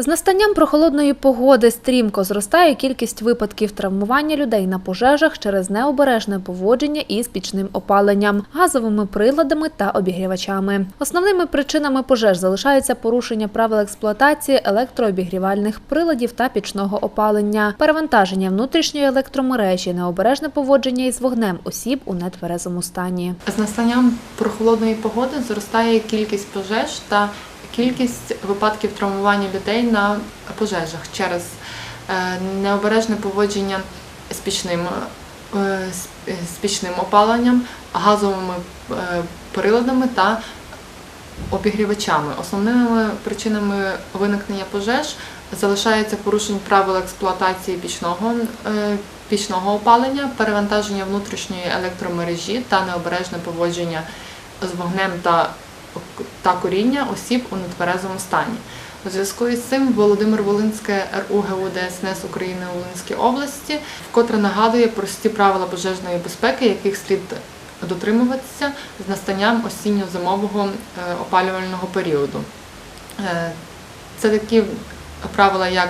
З настанням прохолодної погоди стрімко зростає кількість випадків травмування людей на пожежах через необережне поводження із пічним опаленням, газовими приладами та обігрівачами. Основними причинами пожеж залишаються порушення правил експлуатації електрообігрівальних приладів та пічного опалення, перевантаження внутрішньої електромережі, необережне поводження із вогнем осіб у нетверезому стані. З настанням прохолодної погоди зростає кількість пожеж та кількість випадків травмування людей на пожежах через е, необережне поводження з пічним, е, з- з пічним опаленням, газовими е, приладами та обігрівачами. Основними причинами виникнення пожеж залишається порушення правил експлуатації пічного, е, пічного опалення, перевантаження внутрішньої електромережі та необережне поводження з вогнем та, та коріння осіб у нетверезому стані. У зв'язку із цим Володимир Волинське РУГУ ДСНС України у Волинській області вкотре нагадує прості правила пожежної безпеки, яких слід дотримуватися з настанням осінньо-зимового е, опалювального періоду. Е, Це такі правила, як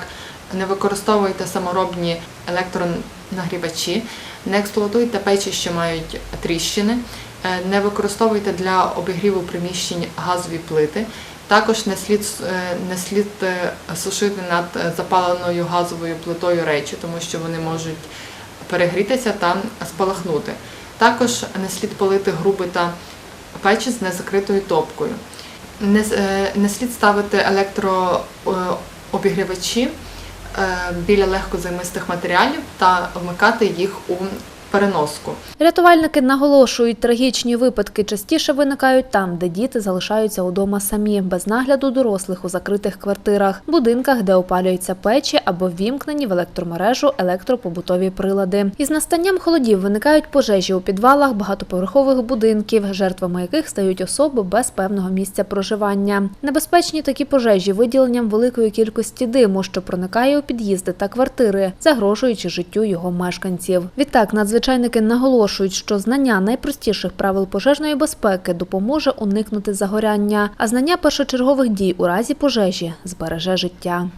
не використовуйте саморобні електронагрівачі, не експлуатуйте печі, що мають тріщини, не використовуйте для обігріву приміщень газові плити. Також не слід, е, не слід е, сушити над е, запаленою газовою плитою речі, тому що вони можуть перегрітися та спалахнути. Також не слід палити груби та печі з незакритою топкою. Не, е, не слід ставити електрообігрівачі біля легкозаймистих матеріалів та вмикати їх у переноску. Рятувальники наголошують, трагічні випадки частіше виникають там, де діти залишаються удома самі, без нагляду дорослих у закритих квартирах, будинках, де опалюються печі або ввімкнені в електромережу електропобутові прилади. Із настанням холодів виникають пожежі у підвалах багатоповерхових будинків, жертвами яких стають особи без певного місця проживання. Небезпечні такі пожежі виділенням великої кількості диму, що проникає у під'їзди та квартири, загрожуючи життю його мешканців. Відтак, надзвичайники наголошують, що знання найпростіших правил пожежної безпеки допоможе уникнути загоряння, а знання першочергових дій у разі пожежі збереже життя.